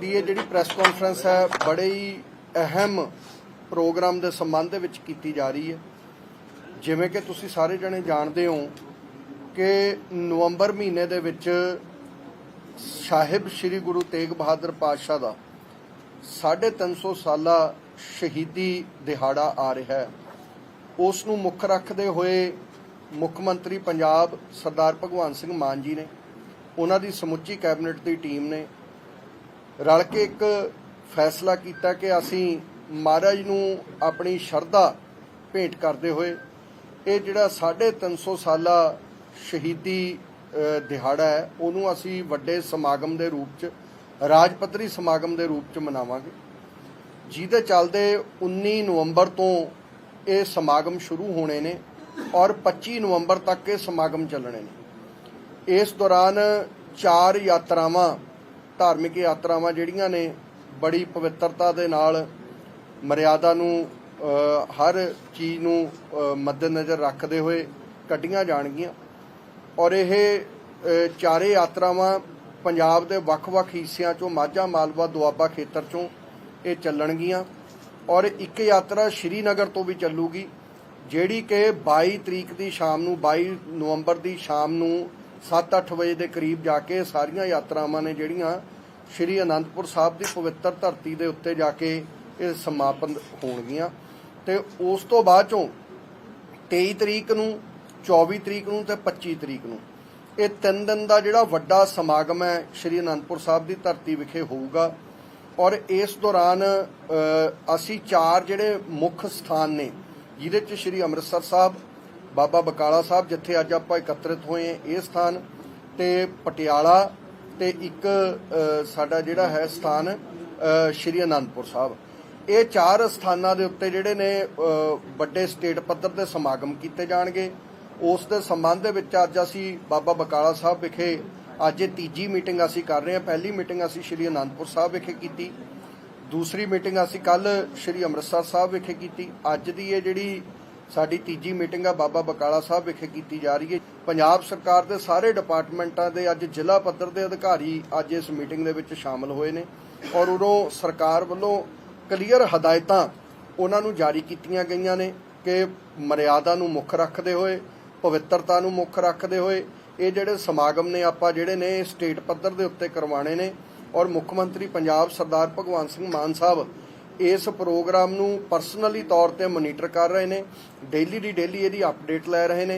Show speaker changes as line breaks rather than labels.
ਦੀ ਇਹ ਜਿਹੜੀ press conference ਹੈ, ਬੜੇ ਹੀ ਅਹਿਮ ਪ੍ਰੋਗਰਾਮ ਦੇ ਸੰਬੰਧ ਦੇ ਵਿੱਚ ਕੀਤੀ ਜਾ ਰਹੀ ਹੈ। ਜਿਵੇਂ ਕਿ ਤੁਸੀਂ ਸਾਰੇ ਜਣੇ ਜਾਣਦੇ ਹੋ ਕਿ ਨਵੰਬਰ ਮਹੀਨੇ ਦੇ ਵਿੱਚ ਸਾਹਿਬ ਸ੍ਰੀ ਗੁਰੂ ਤੇਗ ਬਹਾਦਰ ਪਾਤਸ਼ਾਹ ਦਾ 350 ਸਾਲਾ ਸ਼ਹੀਦੀ ਦਿਹਾੜਾ ਆ ਰਿਹਾ ਹੈ। ਉਸ ਨੂੰ ਮੁੱਖ ਰੱਖਦੇ ਹੋਏ ਮੁੱਖ ਮੰਤਰੀ ਪੰਜਾਬ ਸਰਦਾਰ ਭਗਵੰਤ ਸਿੰਘ ਮਾਨ ਜੀ ਨੇ, ਉਹਨਾਂ ਦੀ ਸਮੁੱਚੀ ਕੈਬਨਿਟ ਦੀ ਟੀਮ ਨੇ ਰਲ ਕੇ ਇੱਕ ਫੈਸਲਾ ਕੀਤਾ ਕਿ ਅਸੀਂ ਮਹਾਰਾਜ ਨੂੰ ਆਪਣੀ ਸ਼ਰਧਾ ਭੇਂਟ ਕਰਦੇ ਹੋਏ ਇਹ ਜਿਹੜਾ 350 ਸਾਲਾ ਸ਼ਹੀਦੀ ਦਿਹਾੜਾ ਹੈ, ਉਹਨੂੰ ਅਸੀਂ ਵੱਡੇ ਸਮਾਗਮ ਦੇ ਰੂਪ 'ਚ ਰਾਜ ਪੱਧਰੀ ਸਮਾਗਮ ਦੇ ਰੂਪ 'ਚ ਮਨਾਵਾਂਗੇ। ਜਿਹਦੇ ਚੱਲਦੇ 19 ਨਵੰਬਰ ਤੋਂ ਇਹ ਸਮਾਗਮ ਸ਼ੁਰੂ ਹੋਣੇ ਨੇ ਔਰ 25 ਨਵੰਬਰ ਤੱਕ ਇਹ ਸਮਾਗਮ ਚੱਲਣੇ ਨੇ। ਇਸ ਦੌਰਾਨ ਚਾਰ ਯਾਤਰਾਵਾਂ ਧਾਰਮਿਕ ਯਾਤਰਾਵਾਂ ਜਿਹੜੀਆਂ ਨੇ ਬੜੀ ਪਵਿੱਤਰਤਾ ਦੇ ਨਾਲ ਮਰਿਆਦਾ ਨੂੰ ਹਰ ਚੀਜ਼ ਨੂੰ ਮੱਦੇਨਜ਼ਰ ਰੱਖਦੇ ਹੋਏ ਕੱਢੀਆਂ ਜਾਣਗੀਆਂ। ਔਰ ਇਹ ਚਾਰੇ ਯਾਤਰਾਵਾਂ ਪੰਜਾਬ ਦੇ ਵੱਖ-ਵੱਖ ਹਿੱਸਿਆਂ ਚੋਂ ਮਾਝਾ, ਮਾਲਵਾ, ਦੁਆਬਾ ਖੇਤਰ ਚੋਂ ਇਹ ਚੱਲਣਗੀਆਂ। ਔਰ ਇੱਕ ਯਾਤਰਾ ਸ਼੍ਰੀਨਗਰ ਤੋਂ ਵੀ ਚੱਲੂਗੀ, ਜਿਹੜੀ ਕਿ 22 ਤਰੀਕ ਦੀ ਸ਼ਾਮ ਨੂੰ 22 ਨਵੰਬਰ ਦੀ ਸ਼ਾਮ ਨੂੰ 7-8 ਵਜੇ ਦੇ ਕਰੀਬ ਜਾ ਕੇ ਸਾਰੀਆਂ ਯਾਤਰਾਵਾਂ ਨੇ ਜਿਹੜੀਆਂ ਸ਼੍ਰੀ ਅਨੰਦਪੁਰ ਸਾਹਿਬ ਦੀ ਪਵਿੱਤਰ ਧਰਤੀ ਦੇ ਉੱਤੇ ਜਾ ਕੇ ਇਹ ਸਮਾਪਨ ਹੋਣਗੀਆਂ। ਤੇ ਉਸ ਤੋਂ ਬਾਅਦ ਚੋਂ 23 ਤਰੀਕ ਨੂੰ 24 ਤਰੀਕ ਨੂੰ ਤੇ 25 ਤਰੀਕ ਨੂੰ ਇਹ ਤਿੰਨ ਦਿਨ ਦਾ ਜਿਹੜਾ ਵੱਡਾ ਸਮਾਗਮ ਹੈ ਸ਼੍ਰੀ ਅਨੰਦਪੁਰ ਸਾਹਿਬ ਦੀ ਧਰਤੀ ਵਿਖੇ ਹੋਊਗਾ। ਔਰ ਇਸ ਦੌਰਾਨ ਅਸੀਂ ਚਾਰ ਜਿਹੜੇ ਮੁੱਖ ਸਥਾਨ ਨੇ, ਜਿਹਦੇ ਚ ਸ਼੍ਰੀ ਅੰਮ੍ਰਿਤਸਰ ਸਾਹਿਬ ਬਾਬਾ ਬਕਾਲਾ ਸਾਹਿਬ, ਜਿੱਥੇ ਅੱਜ ਆਪਾਂ ਇਕੱਤਰਿਤ ਹੋਏ ਹਾਂ, ਇਹ ਸਥਾਨ ਤੇ ਪਟਿਆਲਾ ਤੇ ਇੱਕ ਸਾਡਾ ਜਿਹੜਾ ਹੈ ਸਥਾਨ ਸ਼੍ਰੀ ਅਨੰਦਪੁਰ ਸਾਹਿਬ। ਇਹ ਚਾਰ ਸਥਾਨਾਂ ਦੇ ਉੱਤੇ ਜਿਹੜੇ ਨੇ ਵੱਡੇ ਸਟੇਟ ਪੱਧਰ ਦੇ ਸਮਾਗਮ ਕੀਤੇ ਜਾਣਗੇ। ਉਸ ਦੇ ਸੰਬੰਧ ਦੇ ਵਿੱਚ ਅੱਜ ਅਸੀਂ ਬਾਬਾ ਬਕਾਲਾ ਸਾਹਿਬ ਵਿਖੇ, ਅੱਜ ਇਹ ਤੀਜੀ ਮੀਟਿੰਗ ਅਸੀਂ ਕਰ ਰਹੇ ਹਾਂ। ਪਹਿਲੀ ਮੀਟਿੰਗ ਅਸੀਂ ਸ਼੍ਰੀ ਅਨੰਦਪੁਰ ਸਾਹਿਬ ਵਿਖੇ ਕੀਤੀ। ਦੂਸਰੀ ਮੀਟਿੰਗ ਅਸੀਂ ਕੱਲ ਸ਼੍ਰੀ ਅੰਮ੍ਰਿਤਸਰ ਸਾਹਿਬ ਵਿਖੇ ਕੀਤੀ। ਅੱਜ ਦੀ ਇਹ ਜਿਹੜੀ ਸਾਡੀ ਤੀਜੀ ਮੀਟਿੰਗ ਆ, ਬਾਬਾ ਬਕਾਲਾ ਸਾਹਿਬ ਵਿਖੇ ਕੀਤੀ ਜਾ ਰਹੀ ਹੈ। ਪੰਜਾਬ ਸਰਕਾਰ ਦੇ ਸਾਰੇ ਡਿਪਾਰਟਮੈਂਟਾਂ ਦੇ ਅੱਜ ਜ਼ਿਲ੍ਹਾ ਪੱਧਰ ਦੇ ਅਧਿਕਾਰੀ ਅੱਜ ਇਸ ਮੀਟਿੰਗ ਦੇ ਵਿੱਚ ਸ਼ਾਮਲ ਹੋਏ ਨੇ ਔਰ ਉਦੋਂ ਸਰਕਾਰ ਵੱਲੋਂ ਕਲੀਅਰ ਹਦਾਇਤਾਂ ਉਹਨਾਂ ਨੂੰ ਜਾਰੀ ਕੀਤੀਆਂ ਗਈਆਂ ਨੇ ਕਿ ਮਰਿਆਦਾ ਨੂੰ ਮੁੱਖ ਰੱਖਦੇ ਹੋਏ, ਪਵਿੱਤਰਤਾ ਨੂੰ ਮੁੱਖ ਰੱਖਦੇ ਹੋਏ ਇਹ ਜਿਹੜੇ ਸਮਾਗਮ ਨੇ ਆਪਾਂ ਜਿਹੜੇ ਨੇ ਸਟੇਟ ਪੱਧਰ ਦੇ ਉੱਤੇ ਕਰਵਾਣੇ ਨੇ ਔਰ ਮੁੱਖ ਮੰਤਰੀ ਪੰਜਾਬ ਸਰਦਾਰ ਭਗਵੰਤ ਸਿੰਘ ਮਾਨ ਸਾਹਿਬ ਇਸ ਪ੍ਰੋਗਰਾਮ ਨੂੰ ਪਰਸਨਲੀ ਤੌਰ ਤੇ ਮੋਨੀਟਰ ਕਰ ਰਹੇ ਨੇ, ਡੇਲੀ ਦੀ ਡੇਲੀ ਇਹਦੀ ਅਪਡੇਟ ਲੈ ਰਹੇ ਨੇ।